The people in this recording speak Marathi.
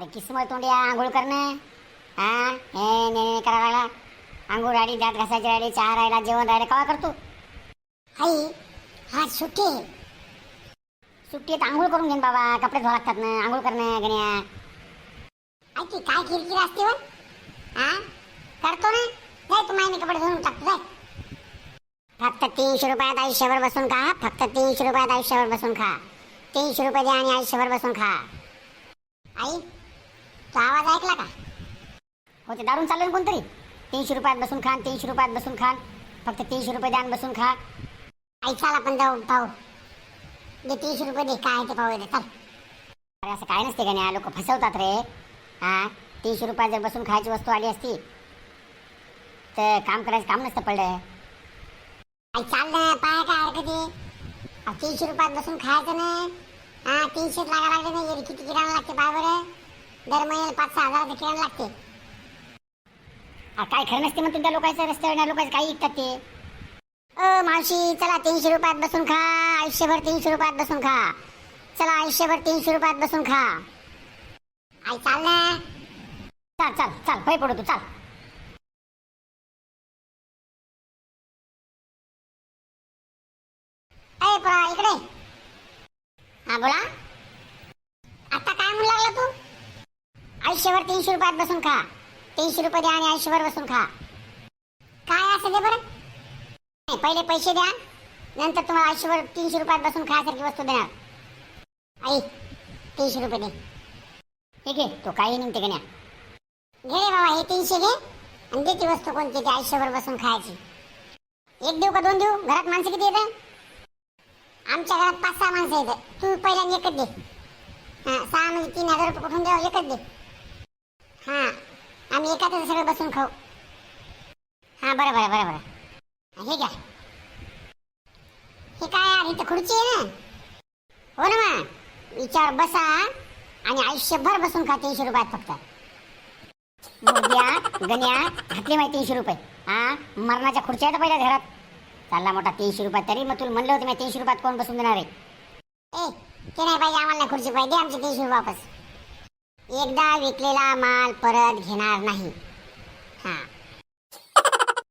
अरे किस्मत तोंडिया आंघोळ करणं. हा? हे ने ने करायला लागला. आंघोळ राहिली दात घासायची राहिली चहा राहिला जेवण राहिलं कवा करतो? आई हा सुट्टी आहे. सुट्टीत आंघोळ करून घेईन बाबा. कपडे धुवा लागतात ना. आंघोळ करणं गण्या. ऐकी काय किरकिर असते व हा? करतो ना. जाय तू मायने कपडे धुवून टाकतो जाय. फक्त तीनशे रुपयात आयुष्यभर बसून खा. फक्त तीनशे रुपयात आयुष्यभर बसून खा. तीनशे रुपये द्या आणि आयुष्यभर बसून खा. आई हो ते दारून चाललं कोणतरी? तीनशे रुपयात बसून खान तीनशे रुपयात बसून खान फक्त तीनशे रुपये द्या बसून खा. आई चाल आपण जाऊ पाहू. दे तीनशे रुपये दे काय ते पाहू दे चल. अरे असं काय नसते का नाही? लोक फसवतात रे. हा? तीनशे रुपयात जर बसून खायची वस्तू आली असती तर काम करायचं काम नसतं पडलं. आई चाल ना पाय काय हरकत? आहे तीनशे रुपयात बसून खायचं ना. हा तीनशे लागा लागले ना. किती किराणा लागते बाय बरं. दर महिन्याला पाच सहा हजार किराणा लागते. काय खरं नसते मग तुमच्या लोकांचं रस्त्यावर लोकांचं काही ऐकतात ते. अ मावशी चला तीनशे रुपयात बसून खा आयुष्यभर तीनशे रुपयात बसून खा. चला आयुष्यभर तीनशे रुपयात बसून खा. आई चाल ना. चाल चाल चाल पै पडू तू चाल. अय परा इकडे. हा बोला. आता काय म्हणू लागला तू? आयुष्यभर तीनशे रुपयात बसून खा. तीनशे रुपये द्या आणि आयुष्यभर बसून खा. काय असं दे बरं? नाही, पहिले पैसे द्या. नंतर तुम्हाला आयुष्यभर तीनशे रुपयात बसून खायसारखी वस्तू देणार. आई तीनशे रुपये दे. ठीक आहे तो काही निघते गण्या. घे रे बाबा हे तीनशे घे आणि दे ती वस्तू कोणती ते आयुष्यभर बसून खायची. एक देऊ का दोन देऊ? घरात माणसं किती येतं आमच्या घरात पाच सहा माणसं येतं तू पहिल्यांदा एकच दे. हां सहा म्हणजे तीन हजार रुपये कुठून द्यावं? एकच दे. हां. आम्ही एका सगळं बसून खाऊ. हां बरं बरं बरं बरं. हे घ्या. हे काय यार इथं खुर्ची आहे ना? हो ना मग विचार बसा आणि आयुष्यभर बसून खा तीनशे रुपयात फक्त. बुद्ध्या गण्या घातली माहिती तीनशे रुपये. हा मरणाच्या खुर्च्या आहेत पहिल्या घरात. चालला मोठा तीनशे रुपयात तरी मग तुला म्हणलं होतं मी तीनशे रुपयात कोण बसून देणार आहे? ए ते नाही पाहिजे आम्हाला खुर्ची पाहिजे आमचे तीनशे रुपये वापस. एकदा विकलेला माल परत घेणार नाही. हां.